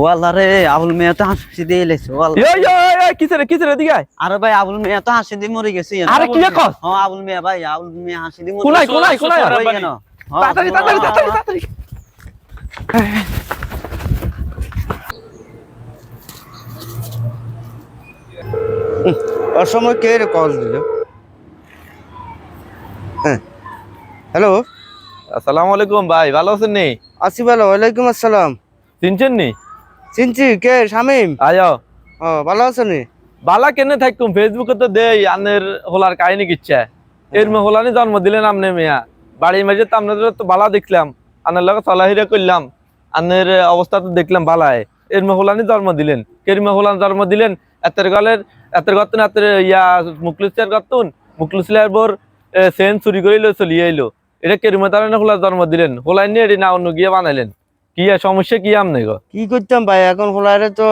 ওয়াল্লা রে আবুল মেয়ে তো হাসি দিয়ে এলেছে ওয়াল্লা এই এই এই কিসেরে কিসেরে দিকে আরে ভাই আবুল মেয়ে তো হাসি দিয়ে মরে গেছে আরে কি কস? হ্যাঁ আবুল মেয়ে ভাই আবুল মেয়ে হাসি দিয়ে মরে কোনায় গেছে। কোনায় কোনায় কেন? তাড়াতাড়ি তাড়াতাড়ি তাড়াতাড়ি তাড়াতাড়ি। অসময় কে রে কল দিল? হ্যাঁ হ্যালো আসসালামু আলাইকুম ভাই ভালো আছেন নি? আসিফ আলো ওয়ালাইকুম আসসালাম। চিনছেন নি? চিনছি কে শামিম? আয়ো। ও ভালো আছো নি? বালা কেনে থাকুম? ফেসবুকে তো দেই আনের হোলার কাহিনী কিচ্ছা। এর মে হোলানি জন্ম দিলেন আমনে মিয়া। বাড়ির মাঝে তো আপনাদের তো বালা দেখলাম। আনের লগে চলাহিরা করলাম। আনের অবস্থা তো দেখলাম বালায়। এর মে হোলানি জন্ম দিলেন। কের মে হোলান জন্ম দিলেন? এতের গলের এতের গতন এতের ইয়া মুকলিসের গতন। মুকলিসের বোর সেন চুরি করে লই চলিয়ে এলো এটা কেরিমে তার হোলার জন্ম দিলেন। হোলাই নিয়ে এটি না অন্য গিয়ে বানাইলেন। কি আর সমস্যা কি আমনে গো কি করতাম ভাই? এখন হোলারে তো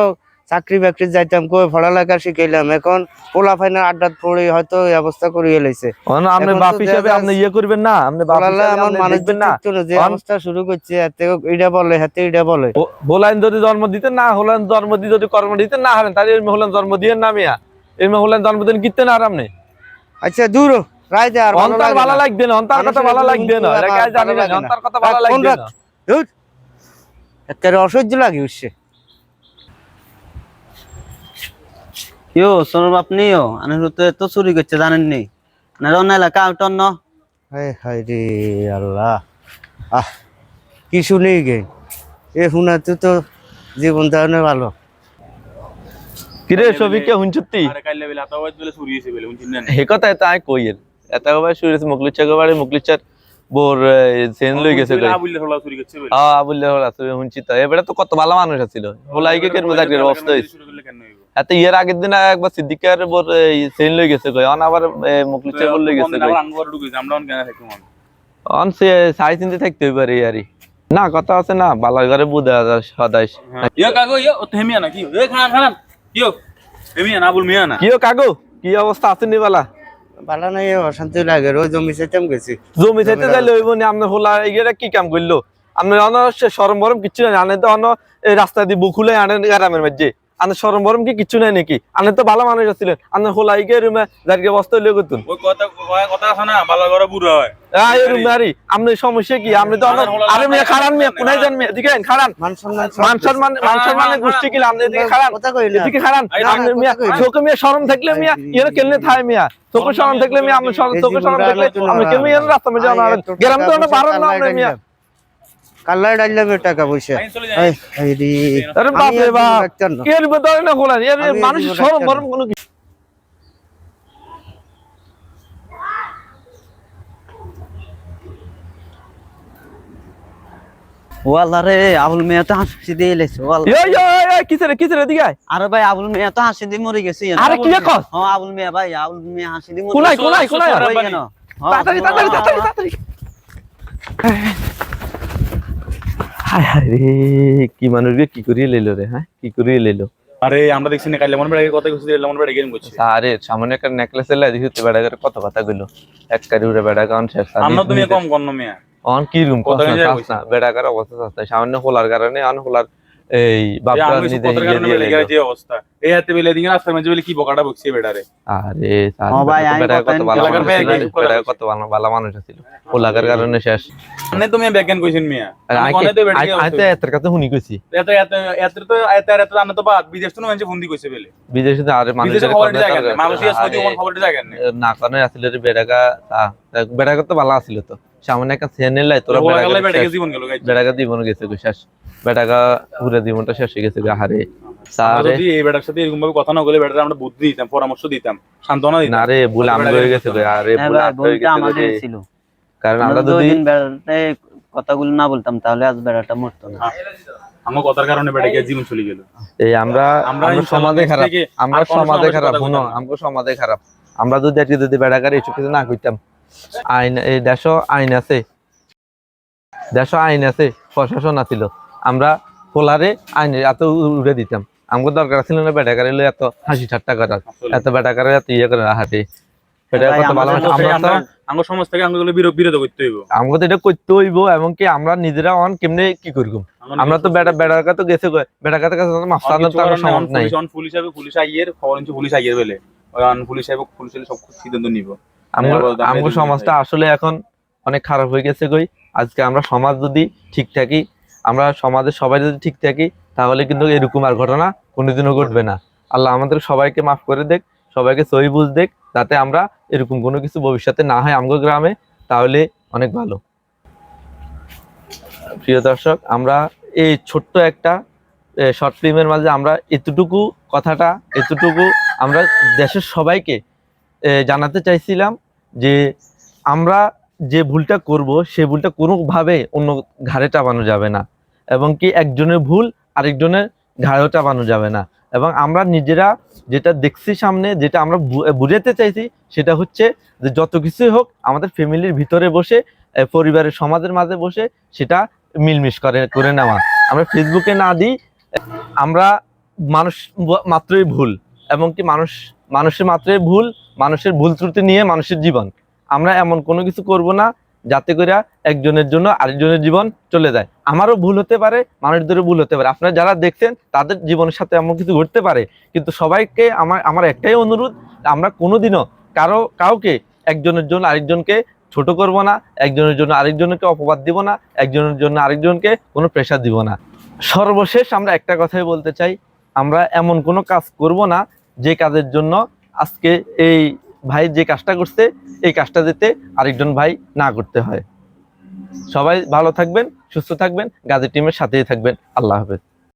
চাকরি বাকরি যাইতাম কই পড়ালেখা শিখাইলাম। এখন পোলা ফাইনাল আড্ডাত পড়ে হয়তো এই অবস্থা করিয়ে লাইছে। আপনি বাপ হিসাবে আপনি ইয়ে করবেন না আপনি বাপ হিসাবে আমার মানুষ না। যে অবস্থা শুরু করছে হাতে এটা বলে হাতে এটা বলে। হোলাইন যদি জন্ম দিতে না হলেন জন্ম দিয়ে যদি কর্ম দিতে না হলেন তাহলে এর হোলাইন জন্ম দিয়ে না মিয়া। এর হোলাইন জন্ম দিন কিতে না আরাম নেই আচ্ছা দূর রায় দে আর ভালো অন্তর ভালো লাগবে না অন্তর কথা ভালো লাগবে না কিন্তু জানি না। অন্তর কথা ভালো লাগবে না। একেবারে অসহ্য লাগে উঠছে। কিও সরব আপনিও আনের তো এত চুরি করছে জানেন নি না অন্য এলাকা আউট অন্য? হায় হায় রে আল্লাহ। আহ কি শুনি গে? এ শুনাতে তো জীবন ধারণে ভালো। কিরে সবিকে হুনচুতি আরে কাইলে বেলা তো আওয়াজ বলে চুরি হইছে বলে উনি চিনেন হে কথা এত কবার শুরু হয়েছে মুকলিচার বাড়ি মুকলিচার বোর সেন লই গেছে কই হলা চুরি করছে বলে। আবুল্লাহ হল আছে হুনচি তো এবারে তো কত ভালো মানুষ আছিল। হোলাইকে কেন মজাকের অবস্থা হইছে। শুরু করলে কেন হইব? এত ইয়ের আগের দিন একবার সিদ্দিকার বোর সেন লই গেছে কই। অন আবার মুকলিচার বল লই গেছে কই। আমরা আঙ্গুর ঢুকেছি আমরা অন কেন থাকি অন সে সাই চিনতে থাকতে পারে না কথা আছে না বালার ঘরে বুদা সদাই। ইয়া কাগো ইয়া ও থেমিয়া না কি এ খান খান। কিও থেমিয়া না আবুল মিয়া না। কিও কাগো কি অবস্থা আছে নি বালা? ভালো নাই অশান্তি লাগে রোজ জমি চাইতাম গেছি। জমি চাইতে আপনার হোলা কি কাম করল সরম বরম কিছু না আনে তো অন এই রাস্তা দিয়ে বুকুলে আনেন গ্রামের মধ্যে। আনে সরম বরম কি কিছু নাই নাকি? আনে তো ভালো মানুষ আছিলেন। আপনার হোলা এগিয়ে রুমে যারকে বস্তা লই করতুন ওই কথা কথা আছে না বালা ঘরে বুড়া হয়। আপনার সমস্যা কি? আপনি তো আরে মেয়ে খারান মেয়ে কোনায় যান মেয়ে? এদিকে খারান। মান সম্মান মান সম্মান মান সম্মানের গোষ্ঠী কিলা আপনি এদিকে খারান। কথা কই না। এদিকে খারান। আপনি মিয়া চোখে মিয়া শরম থাকলে মিয়া ইয়ে কেলনে থায় মিয়া। চোখে শরম থাকলে মিয়া আপনি শরম চোখে শরম থাকলে আপনি কেমন রাস্তা আনাবেন। গ্রাম তো না আপনি মিয়া। কাল্লাই ডাইলাম টাকা পয়সা। হায় হায় আরে বাপ রে বাপ ডাক্তার না। কে রে বদলে না খোলা এর মানুষ শরম ডাক্তার কোনো ওয়াল্লা রে আবুল মেয়ে তো হাসি দিয়ে এই কিসেরে কিসেরে দিকে আয়। আরে ভাই আবুল মেয়ে তো হাসি দিয়ে মরে গেছে আরে কি কস? হ্যাঁ আবুল মেয়ে ভাই আবুল মেয়ে হাসি দিয়ে মরে কোনায় গেছে। কোনায় কোনায়? হ্যাঁ, তাড়াতাড়ি তাড়াতাড়ি তাড়াতাড়ি তাড়াতাড়ি। হায় হায় রে কি মানুষ রে কি করিয়ে লইলো রে হ্যাঁ? কি করিয়ে লইলো? আরে আমরা দেখছি না কাল লেমন বেড়ে কথা কইছি লেমন বেড়ে গেম করছি। আরে সামনে একটা নেকলেস দেখি তো বেড়া করে কত কথা কইলো। এক কারি উড়ে বেড়া কারণ শেষ আমরা তুমি কম মিয়া। অন কি রুম কথা না বেড়া কার অবস্থা সামনে হোলার কারণে অন হোলার এই। অবস্থা। এই হাতে বেলে দিন রাস্তার মধ্যে বেলে কি বকাটা বকছে বেড়ারে আরে ও ভাই, আমি কত ভালো মানুষ ভালো ভালো মানুষ ছিল। কারণে শেষ। মানে তুমি ব্যাকেন কইছেন মিয়া? আইতে এতের কাছে শুনি কইছি। এত এত এত তো এত এত আনে তো বাদ বিদেশ তো মানুষ ফোন দি কইছে বেলে। বিদেশে তো আরে মানুষের খবর কথা জায়গা ওমান খবর জায়গা না। কারণে আসলে রে বেড়াকা বেড়াকা তো ভালো আছিল তো। সামনে একটা চ্যানেল লাই তোরা গেছে জীবন গেছে শেষ। পুরো জীবনটা শেষ হয়ে গেছে হারে আমরা যদি এই বেটার সাথে এরকম ভাবে কথা না বলে বেটার আমরা বুদ্ধি দিতাম পরামর্শ দিতাম সান্ত্বনা দিতাম। রে ভুল আমি হয়ে গেছে আরে ভুল ভাই, আমার হয়ে ভুলটা গেছে গো আমাদের ছিল। কারণ আমরা আমরা যদি কথাগুলো না বলতাম তাহলে আজ বেড়াটা মরতো না। আমার কথার কারণে বেড়ে জীবন চলে গেল। এই আমরা আমরা আমরা সমাজে খারাপ থেকে আমরা সমাজে খারাপ শুনো সমাজে খারাপ। আমরা যদি আজকে যদি বেড়াকার এইসব কিছু না করতাম আইন এই আইন আছে। আইন আছে প্রশাসন আছিল। আমরা পোলারে আইন এত উড়ে দিতাম। আমগো দরকার ছিল না এত হাসি ঠাট্টা করার। এত এত ইয়ে করে। আমরা তো আমাকে আমাকে এটা করতে হইব এবং কি আমরা নিজেরা অন কেমনে কি করব? আমরা তো বেটা কাছে গেছে কই, বেটার কাছে কাছে মাছ তো আমার নাই পুলিশ পুলিশ আইয়ের খবর পুলিশ আইয়ের বেলে। পুলিশ আইব পুলিশ সব সিদ্ধান্ত নিব। আমগো দুধ সমাজটা আসলে এখন অনেক খারাপ হয়ে গেছে কই। আজকে আমরা সমাজ যদি ঠিক থাকি আমরা সমাজের সবাই যদি ঠিক থাকি তাহলে কিন্তু এরকম আর ঘটনা কোনোদিনও ঘটবে না। আল্লাহ আমাদের সবাইকে মাফ করে দেখ সবাইকে সহি বুঝ দেখ যাতে আমরা এরকম কোনো কিছু ভবিষ্যতে না হয় আমগো গ্রামে তাহলে অনেক ভালো। প্রিয় দর্শক আমরা এই ছোট্ট একটা শর্ট ফিল্মের মাঝে আমরা এতটুকু কথাটা এতটুকু আমরা দেশের সবাইকে জানাতে চাইছিলাম যে আমরা যে ভুলটা করব, সে ভুলটা কোনোভাবে অন্য ঘাড়ে চাপানো যাবে না এবং কি একজনের ভুল আরেকজনের ঘাড়েও চাপানো যাবে না এবং আমরা নিজেরা যেটা দেখছি সামনে, যেটা আমরা বুঝাতে চাইছি সেটা হচ্ছে যে যত কিছুই হোক আমাদের ফ্যামিলির ভিতরে বসে পরিবারের সমাজের মাঝে বসে সেটা মিলমিশ করে করে নেওয়া। আমরা ফেসবুকে না দিই আমরা মানুষ মাত্রই ভুল। এবং কি মানুষ, মানুষের মাত্রই ভুল, মানুষের ভুল ত্রুটি নিয়ে মানুষের জীবন। আমরা এমন কোনো কিছু করব না, যাতে করে একজনের জন্য আরেকজনের জীবন চলে যায়। আমারও ভুল হতে পারে, মানুষদেরও ভুল হতে পারে। আপনারা যারা দেখছেন, তাদের জীবনের সাথে এমন কিছু ঘটতে পারে। কিন্তু সবাইকে আমার আমার একটাই অনুরোধ, আমরা কোনোদিনও কারও, কাউকে একজনের জন্য আরেকজনকে ছোট করব না, একজনের জন্য আরেকজনকে অপবাদ দিব না, একজনের জন্য আরেকজনকে কোনো প্রেশার দিব না। সর্বশেষ আমরা একটা কথাই বলতে চাই, আমরা এমন কোনো কাজ করব না যে কাজের জন্য আজকে এই ভাই যে কাজটা করছে, এই কাজটা যেতে আরেকজন ভাই না করতে হয়। সবাই ভালো থাকবেন, সুস্থ থাকবেন গাজী টিমের সাথেই থাকবেন। আল্লাহ হাফেজ।